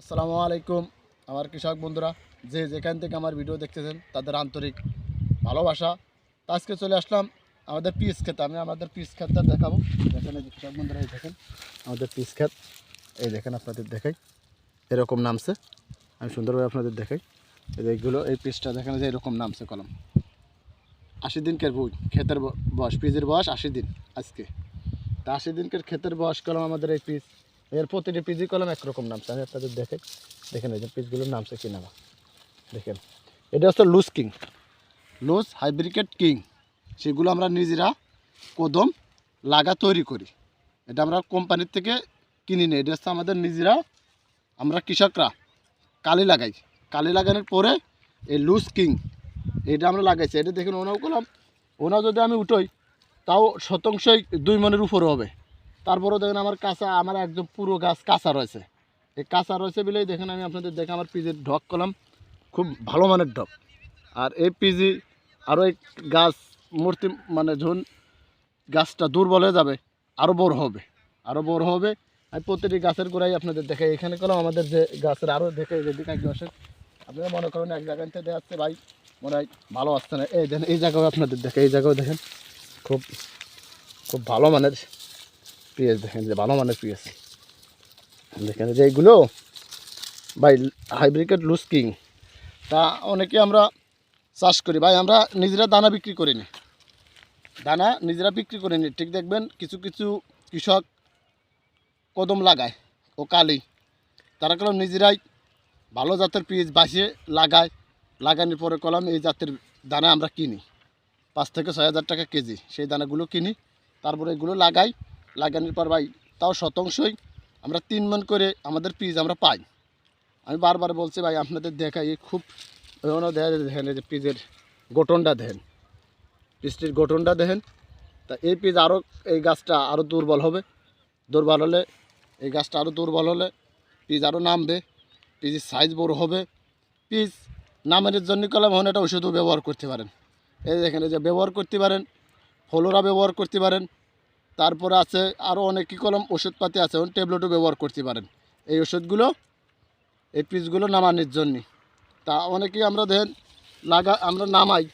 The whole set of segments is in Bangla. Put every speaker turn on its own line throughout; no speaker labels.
আসসালামু আলাইকুম। আমার কৃষক বন্ধুরা, যে যেখান থেকে আমার ভিডিও দেখতেছেন, তাদের আন্তরিক ভালোবাসা। আজকে চলে আসলাম আমাদের পিস ক্ষেত। আমি আমাদের পিস ক্ষেতটা দেখাবো। দেখেন এই কৃষক বন্ধুরা, এই দেখেন আমাদের পিস ক্ষেত। এই দেখেন আপনাদের দেখাই। এরকম নামছে। আমি সুন্দরভাবে আপনাদের দেখাই। এইগুলো এই পিসটা দেখেন যে এরকম নামছে কলম। আশি দিনকের বই ক্ষেতের বয়স, পিসের বয়স আশি দিন আজকে। তা আশি দিনকের ক্ষেতের বয়স কলম আমাদের এই পিস। এর প্রতিটি পিজি কলম একরকম নামছে। আমি আপনাদের দেখে দেখেন এই যে পিসগুলোর নামছে কি নামা দেখেন। এটা হচ্ছে লুজ কিং লুজ হাইব্রিকেট কিং সেগুলো আমরা নিজেরা কদম লাগা তৈরি করি। এটা আমরা কোম্পানির থেকে কিনি নিই। এটা হচ্ছে আমাদের নিজেরা আমরা কৃষকরা কালি লাগাই। কালি লাগানোর পরে এই লুজ কিং এটা আমরা লাগাইছি। এটা দেখেন ওনাও করলাম ওনাও যদি আমি উঠোই, তাও শতাংশই দুই মনের উপরে হবে। তারপরেও দেখেন আমার কাঁচা, আমার একদম পুরো গাছ কাঁচা রয়েছে। এই কাঁচা রয়েছে বলেই দেখেন আমি আপনাদের দেখে আমার পিজির ঢক করলাম। খুব ভালো মানের ঢক। আর এই পিজি আরও এই গাছ মূর্তি মানে যখন গাছটা দুর্বল হয়ে যাবে, আরও বড় হবে। আরও বড় হবে। আমি প্রতিটি গাছের গোড়াই আপনাদের দেখে এখানে করলাম আমাদের যে গাছের আরও দেখে যেদিকে আসেন। আপনারা মনে করেন এক জায়গা থেকে দেখাচ্ছে ভাই, মনে হয় ভালো আসছে না। এই দেখেন, এই জায়গাও আপনাদের দেখে এই জায়গাও দেখেন। খুব খুব ভালো মানের পিএস দেখেন যে ভালো মানের পিএস দেখেন যে এইগুলো ভাই হাইব্রিকেট লুজ কিং। তা অনেকে আমরা চাষ করি। ভাই, আমরা নিজেরা দানা বিক্রি করিনি দানা নিজেরা বিক্রি করিনি ঠিক দেখবেন, কিছু কিছু কৃষক কদম লাগায় ও কালি। তারা কলম নিজেরাই ভালো জাতের পিএস বাসিয়ে লাগায়। লাগানোর পরে কলম এই জাতের দানা আমরা কিনি। পাঁচ থেকে ছয় হাজার টাকা কেজি। সেই দানাগুলো কিনি। তারপরে এগুলো লাগাই। লাগানোর পর ভাই, তাও শতাংশই আমরা তিন মন করে আমাদের পিস আমরা পাই। আমি বারবার বলছি ভাই, আপনাদের দেখাই খুব দেখেন, এই যে পিজের গঠনটা দেখেন। পিসটির গঠনটা দেখেন। তা এই পিস আরও এই গাছটা আরও দুর্বল হবে। দুর্বল হলে, এই গাছটা আরও দুর্বল হলে পিস আরও নামবে। পিসের সাইজ বড় হবে। পিস নামের জন্য কলম হন এটা ওষুধও ব্যবহার করতে পারেন। এই দেখেন, এই যে ব্যবহার করতে পারেন, ফলোরা ব্যবহার করতে পারেন। তারপরে আছে আরও অনেক কী কলম ওষুধপাতি আছে ওন ট্যাবলেটও ব্যবহার করতে পারেন। এই ওষুধগুলো, এই পিসগুলো নামানোর জন্যে। তা অনেকেই আমরা দেখেন লাগা, আমরা নামাই,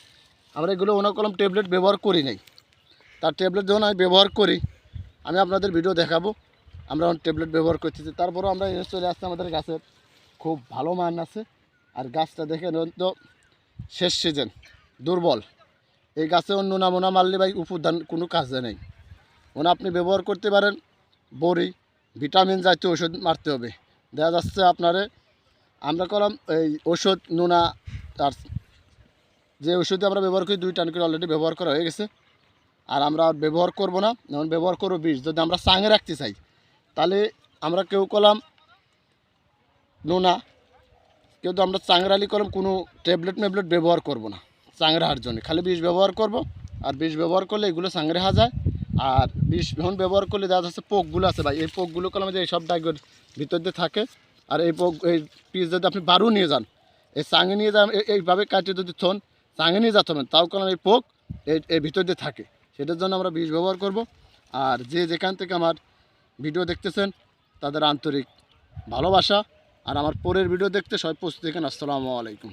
আমরা এগুলো অনেক কলম ট্যাবলেট ব্যবহার করি নাই। তার ট্যাবলেট যখন আমি ব্যবহার করি, আমি আপনাদের ভিডিও দেখাবো, আমরা ট্যাবলেট ব্যবহার করতেছি। তারপরও আমরা চলে আসছি আমাদের গাছের খুব ভালো মান আছে। আর গাছটা দেখে তো শেষ সিজন দুর্বল। এই গাছে অন্য নামোনা মারলে ভাই উপদান কোনো কাজে নেই। ওনা আপনি ব্যবহার করতে পারেন। বড়ি, ভিটামিন জাতীয় ওষুধ মারতে হবে। দেখা যাচ্ছে আপনারে, আমরা করলাম এই ওষুধ, নোনা আর যে ওষুধ আমরা ব্যবহার করি, দুই টান করে অলরেডি ব্যবহার করা হয়ে গেছে। আর আমরা আর ব্যবহার করব না, যেমন ব্যবহার করব বিষ যদি আমরা সাঙে রাখতে চাই, তাহলে আমরা কেউ করলাম নোনা, কেউ তো আমরা চাংরালি করলাম কোনো ট্যাবলেট ম্যাবলেট ব্যবহার করব না চাংরাহার জন্য। খালি বিষ ব্যবহার করব, আর বিষ ব্যবহার করলে এগুলো চাংরাহা যায়। আর বিষ যখন ব্যবহার করলে দেখা যাচ্ছে পোকগুলো আছে ভাই, এই পোকগুলো কলম যে এইসব ডাইগের ভিতর দিয়ে থাকে। আর এই পোক, এই পিস যদি আপনি বারু নিয়ে যান, এই চাঙে নিয়ে যান, এই- এইভাবে কাটিয়ে যদি থন, চাঙে নিয়ে যেতে হবে, তাও কলম এই পোক এই এই ভিতর দিয়ে থাকে। সেটার জন্য আমরা বিষ ব্যবহার করব। আর যে যেখান থেকে আমার ভিডিও দেখতেছেন, তাদের আন্তরিক ভালোবাসা। আর আমার পরের ভিডিও দেখতে সবাই প্রস্তুত দেখেন আসসালামু আলাইকুম।